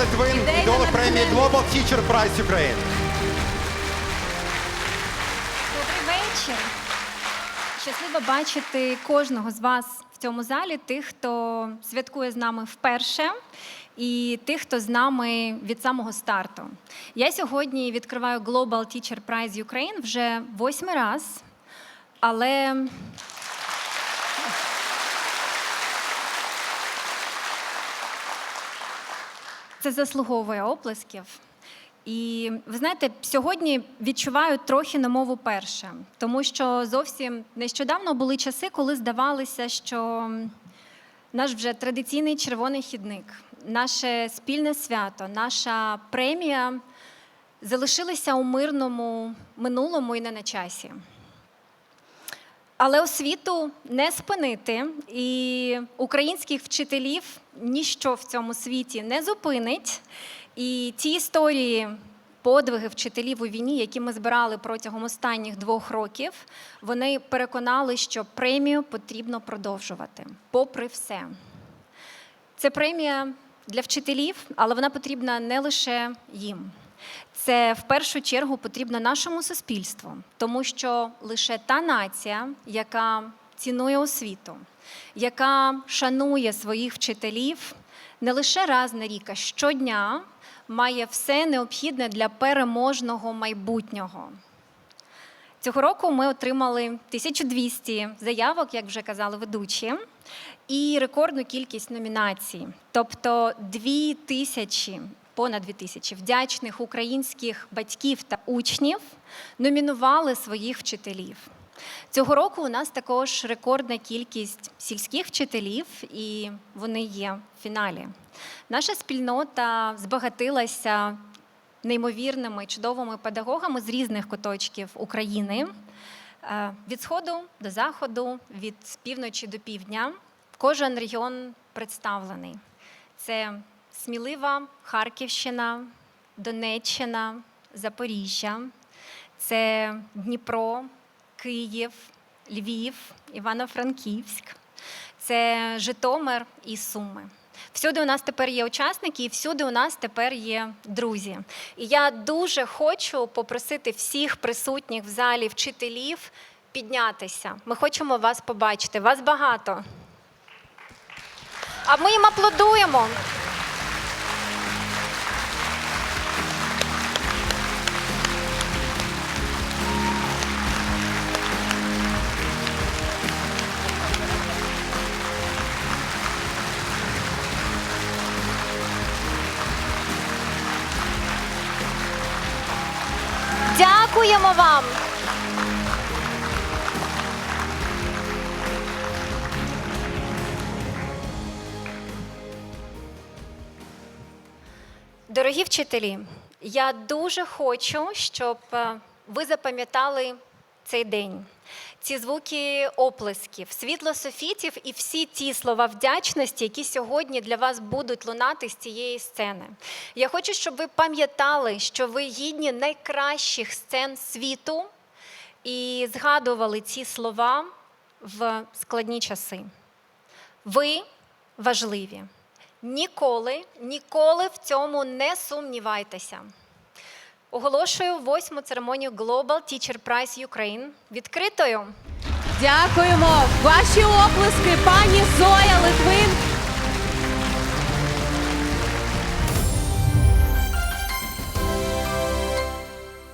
Литвин, Ідейна ідоли премії. Global Teacher Prize Ukraine. Добрий вечір. Щасливо бачити кожного з вас в цьому залі, тих, хто святкує з нами вперше, і тих, хто з нами від самого старту. Я сьогодні відкриваю Global Teacher Prize Ukraine вже восьмий раз, але це заслуговує оплесків. І ви знаєте, сьогодні відчуваю трохи на мову перше, тому що зовсім нещодавно були часи, коли здавалося, що наш вже традиційний червоний хідник, наше спільне свято, наша премія залишилися у мирному минулому і не на часі. Але освіту не спинити, і українських вчителів ніщо в цьому світі не зупинить. І ті історії, подвиги вчителів у війні, які ми збирали протягом останніх двох років, вони переконали, що премію потрібно продовжувати, попри все. Це премія для вчителів, але вона потрібна не лише їм. Це в першу чергу потрібно нашому суспільству, тому що лише та нація, яка цінує освіту, яка шанує своїх вчителів не лише раз на рік, а щодня має все необхідне для переможного майбутнього. Цього року ми отримали 1200 заявок, як вже казали ведучі, і рекордну кількість номінацій. Тобто 2000, понад 2000 вдячних українських батьків та учнів номінували своїх вчителів. Цього року у нас також рекордна кількість сільських вчителів, і вони є в фіналі. Наша спільнота збагатилася неймовірними чудовими педагогами з різних куточків України Е, від сходу до заходу, від півночі до півдня. Кожен регіон представлений. Це смілива Харківщина, Донеччина, Запоріжжя, це Дніпро, Київ, Львів, Івано-Франківськ, це Житомир і Суми. Всюди у нас тепер є учасники, і всюди у нас тепер є друзі. І я дуже хочу попросити всіх присутніх в залі вчителів піднятися. Ми хочемо вас побачити. Вас багато. А ми їм аплодуємо. Дякуємо вам. Дорогі вчителі, я дуже хочу, щоб е, ви запам'ятали цей день. Ці звуки оплесків, світло софітів і всі ті слова вдячності, які сьогодні для вас будуть лунати з цієї сцени. Я хочу, щоб ви пам'ятали, що ви гідні найкращих сцен світу і згадували ці слова в складні часи. Ви важливі. Ніколи, ніколи в цьому не сумнівайтеся. Оголошую восьму церемонію Global Teacher Prize Ukraine відкритою. Дякуємо. Ваші оплески, пані Зоя Литвин